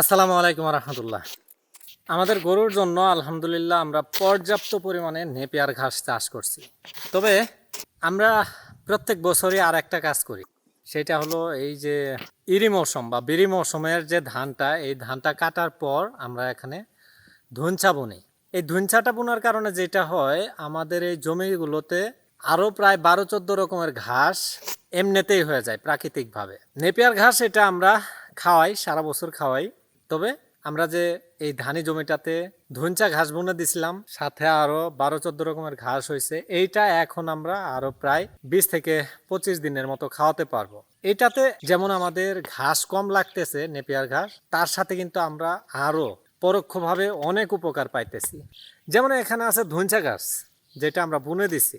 আসসালামু আলাইকুম রহমতুল্লাহ। আমাদের গরুর জন্য আলহামদুলিল্লাহ আমরা পর্যাপ্ত পরিমাণে নেপিয়ার ঘাস চাষ করছি। তবে আমরা প্রত্যেক বছরই আর একটা কাজ করি। সেটা হলো এই যে ইরি মৌসুম বা বিরি মৌসুমের যে ধানটা, এই ধানটা কাটার পর আমরা এখানে ধুনচা বুনি। এই ধুনচাটা বোনার কারণে যেটা হয়, আমাদের এই জমিগুলোতে আরও প্রায় বারো চোদ্দ রকমের ঘাস এমনিতেই হয়ে যায় প্রাকৃতিকভাবে। নেপিয়ার ঘাস এটা আমরা খাওয়াই, সারা বছর খাওয়াই। তবে আমরা যে এই ধানি জমিটাতে ধুনচা ঘাস বুনে দিছিলাম, সাথে আরও বারো চোদ্দ রকমের ঘাস হয়েছে, এইটা এখন আমরা আরও প্রায় বিশ থেকে পঁচিশ দিনের মতো খাওয়াতে পারব। এটাতে যেমন আমাদের ঘাস কম লাগতেছে, নেপিয়ার ঘাস, তার সাথে কিন্তু আমরা আরও পরোক্ষভাবে অনেক উপকার পাইতেছি। যেমন এখানে আছে ধুনচা ঘাস, যেটা আমরা বুনে দিছি।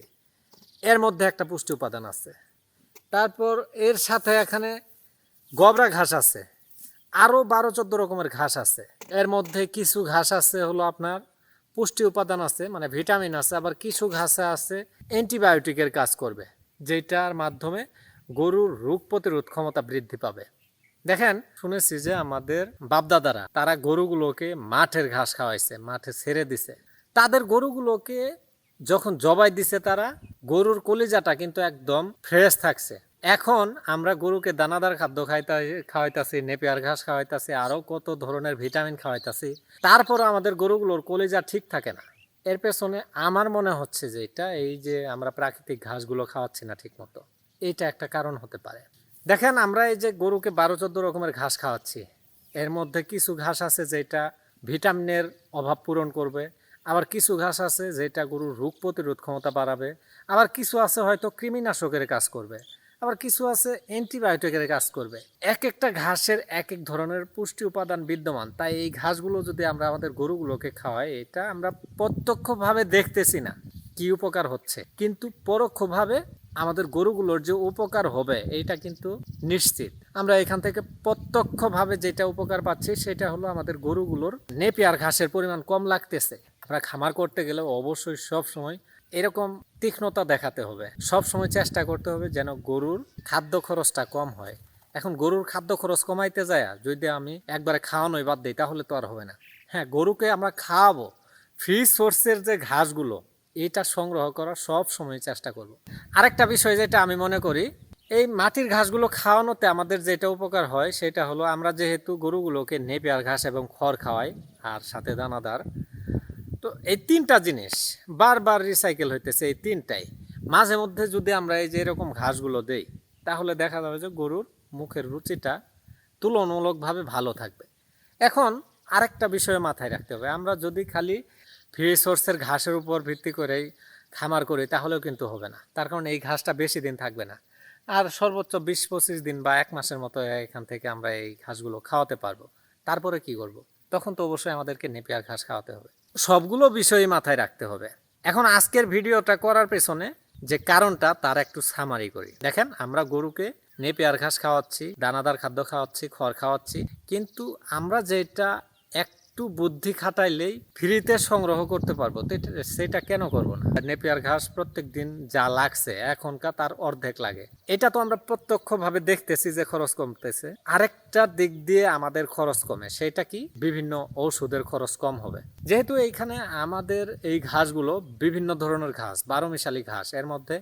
এর মধ্যে একটা পুষ্টি উপাদান আছে। তারপর এর সাথে এখানে গবরা ঘাস আছে। আরও বারো, চোদ্দ রকমের ঘাস আছে। এর মধ্যে কিছু ঘাস আছে হলো আপনার পুষ্টি উপাদান আছে মানে ভিটামিন আছে, আবার কিছু ঘাসে আছে অ্যান্টিবায়োটিকের কাজ করবে, যেটার মাধ্যমে গরুর রোগ প্রতিরোধ ক্ষমতা বৃদ্ধি পাবে। দেখেন, শুনেছি যে আমাদের বাপদাদারা, তারা গরুগুলোকে মাঠের ঘাস খাওয়াইছে, মাঠে ছেড়ে দিছে। তাদের গরুগুলোকে যখন জবাই দিছে তারা, গরুর কলিজাটা কিন্তু একদম ফ্রেশ থাকছে। এখন আমরা গরুকে দানাদার খাদ্য খাইতে খাওয়াইতাছি, নেপিয়ার ঘাস খাওয়াইতাছি আরও কত ধরনের ভিটামিন খাওয়াইতাছি তারপর আমাদের গরুগুলোর কলিজা ঠিক থাকে না। এর পেছনে আমার মনে হচ্ছে যে এটা এই যে আমরা প্রাকৃতিক ঘাসগুলো খাওয়াচ্ছি না ঠিক মতো এইটা একটা কারণ হতে পারে। দেখেন, আমরা এই যে গরুকে বারো চোদ্দ রকমের ঘাস খাওয়াচ্ছি, এর মধ্যে কিছু ঘাস আছে যেটা ভিটামিনের অভাব পূরণ করবে, আবার কিছু ঘাস আছে যেটা গরুর রোগ প্রতিরোধ ক্ষমতা বাড়াবে, আবার কিছু আছে হয়তো কৃমিনাশকের কাজ করবে। আবার কিছু আছে অ্যান্টিবায়োটিকের কাজ করবে। এক একটা ঘাসের এক এক ধরনের পুষ্টি উপাদান বিদ্যমান। তাই এই ঘাসগুলো যদি আমরা আমাদের গরুগুলোকে খাওয়াই, এটা আমরা প্রত্যক্ষভাবে দেখতেছি না কি উপকার হচ্ছে। কিন্তু পরোক্ষভাবে আমাদের গরুগুলোর যে উপকার হবে, এইটা কিন্তু নিশ্চিত। আমরা এখান থেকে প্রত্যক্ষভাবে যেটা উপকার পাচ্ছি, সেটা হলো আমাদের গরুগুলোর নেপিয়ার ঘাসের পরিমাণ কম লাগতেছে। আমরা খামার করতে গেলে অবশ্যই সব সময় এরকম তীক্ষ্ণতা দেখাতে হবে। সব সময় চেষ্টা করতে হবে যেন গরুর খাদ্য খরচটা কম হয়। এখন গরুর খাদ্য খরচ কমাইতে যায় যদি আমি একবারে খাওয়ানোই বাদ দিই, তাহলে তো আর হবে না। হ্যাঁ গরুকে আমরা খাওয়াবো। ফ্রি সোর্সের যে ঘাসগুলো এটা সংগ্রহ করার সব সময় চেষ্টা করব। আরেকটা বিষয় যেটা আমি মনে করি, এই মাটির ঘাসগুলো খাওয়ানোতে আমাদের যেটা উপকার হয়, সেটা হলো আমরা যেহেতু গরুগুলোকে নেপিয়ার ঘাস এবং খড় খাওয়াই, আর সাথে দানাদার তো এই তিনটা জিনিস বারবার রিসাইকেল হইতেছে এই তিনটাই। মাঝে মধ্যে যদি আমরা এই যে এরকম ঘাসগুলো দেই, তাহলে দেখা যাবে যে গরুর মুখের রুচিটা তুলনামূলকভাবে ভালো থাকবে। এখন আরেকটা বিষয় মাথায় রাখতে হবে। আমরা যদি খালি ফ্রি সোর্সের ঘাসের উপর ভিত্তি করে খামার করি, তাহলেও কিন্তু হবে না। তার কারণ এই ঘাসটা বেশি দিন থাকবে না। আর সর্বোচ্চ বিশ পঁচিশ দিন বা এক মাসের মতো এখান থেকে আমরা এই ঘাসগুলো খাওয়াতে পারব। তারপরে কি করব। তখন তো অবশ্যই আমাদেরকে নেপিয়ার ঘাস খাওয়াতে হবে। সবগুলো বিষয়ই মাথায় রাখতে হবে। এখন আজকের ভিডিওটা করার পেছনে যে কারণটা, তার একটু সামারি করি। দেখেন, আমরা গরুকে নেপিয়ার ঘাস খাওয়াচ্ছি, দানাদার খাদ্য খাওয়াচ্ছি, খড় খাওয়াচ্ছি, কিন্তু আমরা যেটা একটু বুদ্ধি খাটাইলেই ফ্রিতে সংগ্রহ করতে পারব। সেটা কেন করব না? নেপিয়ার ঘাস প্রত্যেক দিন যা লাগছে, এখনকার তার অর্ধেক লাগে। এটা তো আমরা প্রত্যক্ষভাবে দেখতেছি যে খরচ কমতেছে। আরেকটা দিক দিয়ে আমাদের খরচ কমে, সেটা কি? বিভিন্ন ঔষধের খরচ কম হবে। যেহেতু এইখানে আমাদের এই ঘাসগুলো বিভিন্ন ধরনের ঘাস বারো মিশালি ঘাস, এর মধ্যে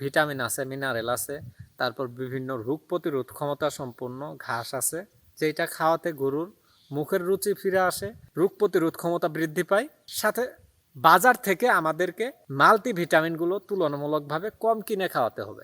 ভিটামিন আছে, মিনারেল আছে, তারপর বিভিন্ন রোগ প্রতিরোধ ক্ষমতা সম্পন্ন ঘাস আছে যেটা খাওয়াতে গরুর মুখের রুচি ফিরে আসে, রোগ প্রতিরোধ ক্ষমতা বৃদ্ধি পায়। সাথে বাজার থেকে আমাদেরকে মাল্টি ভিটামিনগুলো তুলনামূলকভাবে কম কিনে খাওয়াতে হবে।